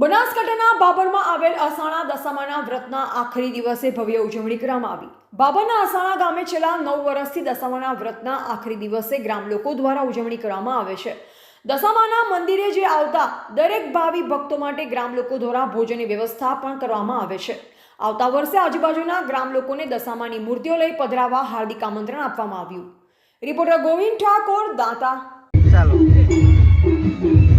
બનાસકાંઠાના બાબરમાં આવેલ અસાણા દશામાના વ્રતના આખરી દિવસે ભવ્ય ઉજવણી કરવામાં આવી. બાબરના અસાણા ગામે છેલ્લા નવ વર્ષથી દશામાના વ્રતના આખરી દિવસે ગ્રામ લોકો દ્વારા ઉજવણી કરવામાં આવે છે. દશામાના મંદિરે જે આવતા દરેક ભાવિ ભક્તો માટે ગ્રામ લોકો દ્વારા ભોજનની વ્યવસ્થા પણ કરવામાં આવે છે. આવતા વર્ષે આજુબાજુના ગ્રામ લોકોને દશામાની મૂર્તિઓ લઈ પધરાવવા હાર્દિક આમંત્રણ આપવામાં આવ્યું. રિપોર્ટર ગોવિંદ ઠાકોર, દાતા. ચાલો.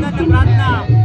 Nanda Nanda Nanda